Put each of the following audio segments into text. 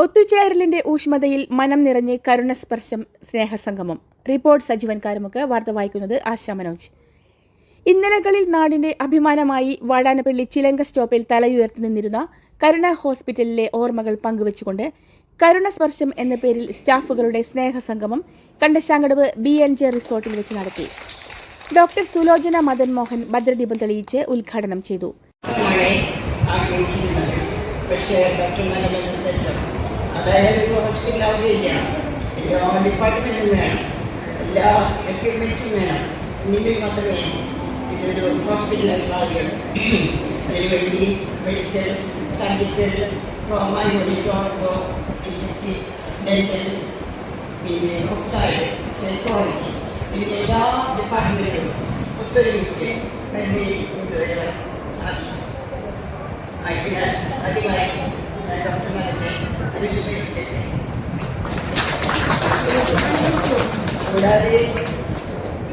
ഒത്തുചേരലിന്റെ ഊഷ്മതയിൽ മനം നിറഞ്ഞ് കരുണസ്പർശം സ്നേഹസംഗമം. റിപ്പോർട്ട് സജീവൻ കാരമുക്ക് വാർത്ത വായിക്കുന്നത് ആശാ മനോജ്. ഇന്നലകളിൽ നാടിന്റെ അഭിമാനമായി വാടാനപ്പള്ളി ചിലങ്ക സ്റ്റോപ്പിൽ തലയുയർത്തി നിന്നിരുന്ന കരുണ ഹോസ്പിറ്റലിലെ ഓർമ്മകൾ പങ്കുവച്ചുകൊണ്ട് കരുണസ്പർശം എന്ന പേരിൽ സ്റ്റാഫുകളുടെ സ്നേഹസംഗമം കണ്ടശാങ്കടവ് ബി എൻ ജെ റിസോർട്ടിൽ വെച്ച് നടത്തി. ഡോക്ടർ സുലോചന മദൻ മോഹൻ ഭദ്രദീപം തെളിയിച്ച് ഉദ്ഘാടനം ചെയ്തു. പക്ഷേ ഡോക്ടർമാരുടെ നിർദ്ദേശം. അതായത് ഒരു ഹോസ്പിറ്റൽ അവിടെയില്ല എല്ലാ ഡിപ്പാർട്ട്മെൻറ്റും വേണം എല്ലാ എക്യുപ്മെൻസും വേണം എങ്കിൽ മാത്രമേ ഇതൊരു ഹോസ്പിറ്റലായി മാറിയുള്ളൂ അതിനുവേണ്ടി medical surgical trauma unit ortho dental പിന്നെ ഒഫ്താല് സൈക്കോളജി പിന്നെ എല്ലാ ഡിപ്പാർട്ട്മെൻറ്റുകളും ഒത്തൊരുമിച്ച് കരുതി കൊണ്ടുവരാൻ സാധിക്കും അതിനാൽ അതിവായി ഡോക്ടർമാരെ അനുസ്മരിക്കട്ടെ കൂടാതെ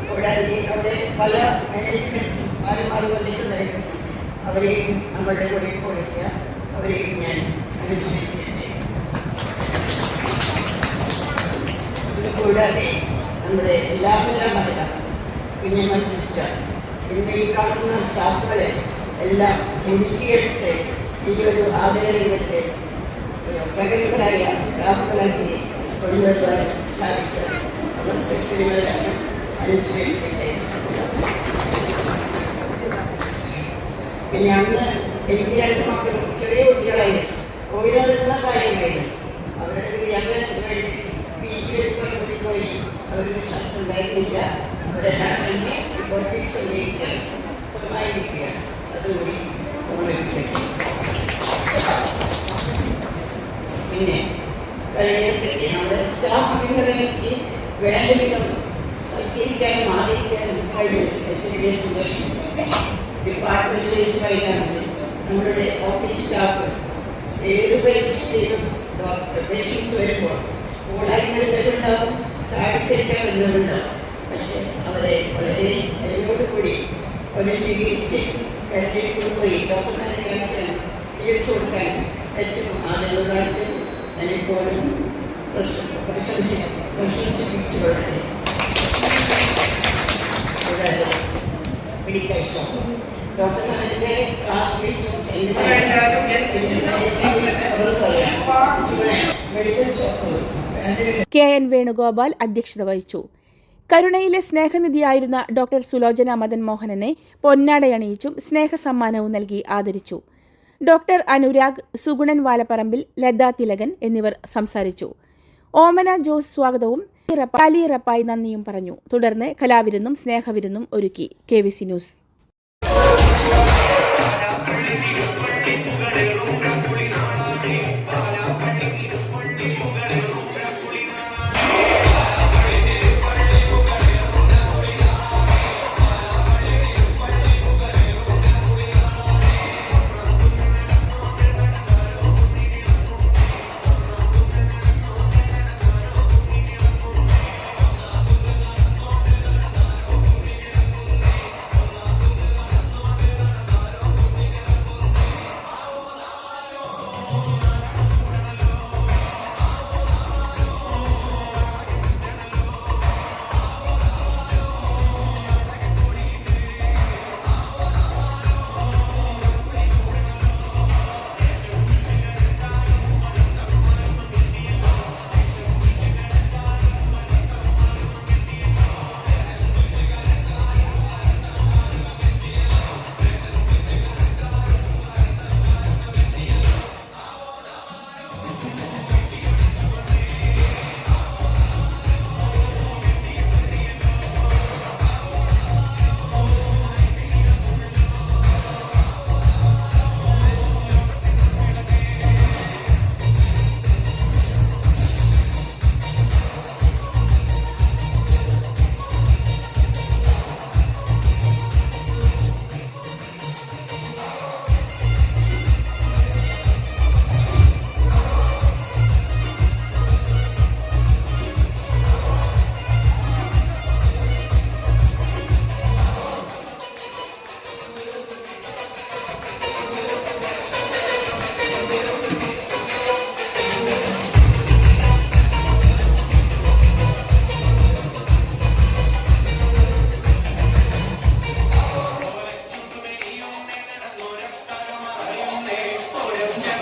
കൂടാതെ അവിടെ പല മാനേജ്മെന്റ്സും മാറി മാറി വന്നിട്ടുണ്ടായിരുന്നു അവരെയും നമ്മളുടെ കൂടെ കൊടുക്കുക അവരെയും ഞാൻ അനുസ്മരിക്കട്ടെ ഇത് കൂടാതെ നമ്മുടെ എല്ലാവരുമായ കുഞ്ഞമ്മ സിസ്റ്റർ പിന്നെ ഈ കാണുന്ന സ്റ്റാഫുകളെ എല്ലാം എനിക്ക് എടുത്ത് ഈ ഒരു ആദരരംഗത്തെ പ്രഗത്ഭരായ സ്റ്റാഫുകളാക്കി കൊണ്ടുവരുവാൻ സാധിക്കും അനുസരിക്കട്ടെ പിന്നെ അന്ന് എനിക്ക് രണ്ട് മക്കളും ചെറിയ കുട്ടികളായി ഓരോ ദിവസം പ്രായമായിരുന്നു അവരുടെ വിദ്യാഭ്യാസങ്ങൾ ഫീസ് എടുക്കാൻ കൂടി പോയി അവർക്ക് ഉണ്ടായിരുന്നില്ല അവരെല്ലാം തന്നെ ഉപയോഗിക്കാൻ സ്വന്തമായിരിക്കുകയാണ് അതുകൂടി ഓർമ്മിപ്പിച്ചു പിന്നെ കഴിഞ്ഞ നമ്മുടെ അംഗങ്ങളെ വേണ്ട വിധം സൽക്കരിക്കാനും ആദരിക്കാനും വലിയ സന്തോഷം ഡിപ്പാർട്ട്മെന്റ് ബേസ് നമ്മുടെ ഓഫീസ് സ്റ്റാഫ് ഏത് ഡോക്ടർ പേഷ്യൻസ് വരുമ്പോൾ കൂടായ്മകൾ വരുന്നുണ്ടാവും ചാടിക്കരിക്കാൻ വരുന്നുണ്ടാവും പക്ഷെ അവരെ വളരെ ദയോടുകൂടി അവരെ സ്വീകരിച്ച് കരുതി കൊണ്ടുപോയി. കേരളത്തിൽ ചികിത്സ കൊടുക്കാൻ ഏറ്റവും ആദരവ് കാണിച്ച് എന്നെപ്പോഴും പ്രശംസ പ്രശംസിപ്പിച്ചു കൊള്ളട്ടെ കൂടാതെ മെഡിക്കൽ ഷോപ്പ് ഡോക്ടർമാരുടെ ക്ലാസ്മേറ്റും medical shop K N Venugopal അധ്യക്ഷത വഹിച്ചു. കരുണയിലെ സ്നേഹനിധിയായിരുന്ന ഡോക്ടർ സുലോചന മദൻ മോഹനനെ പൊന്നാടയണിയിച്ചും സ്നേഹസമ്മാനവും നൽകി ആദരിച്ചു. ഡോക്ടർ അനുരാഗ് സുഗുണൻ വാലപ്പറമ്പിൽ ലതാ തിലകൻ എന്നിവർ സംസാരിച്ചു. ഓമന ജോസ് സ്വാഗതവും അലി റപ്പായി നന്ദിയും പറഞ്ഞു. തുടർന്ന് കലാവിരുന്നും സ്നേഹവിരുന്നും ഒരുക്കി. K V C news. Yeah.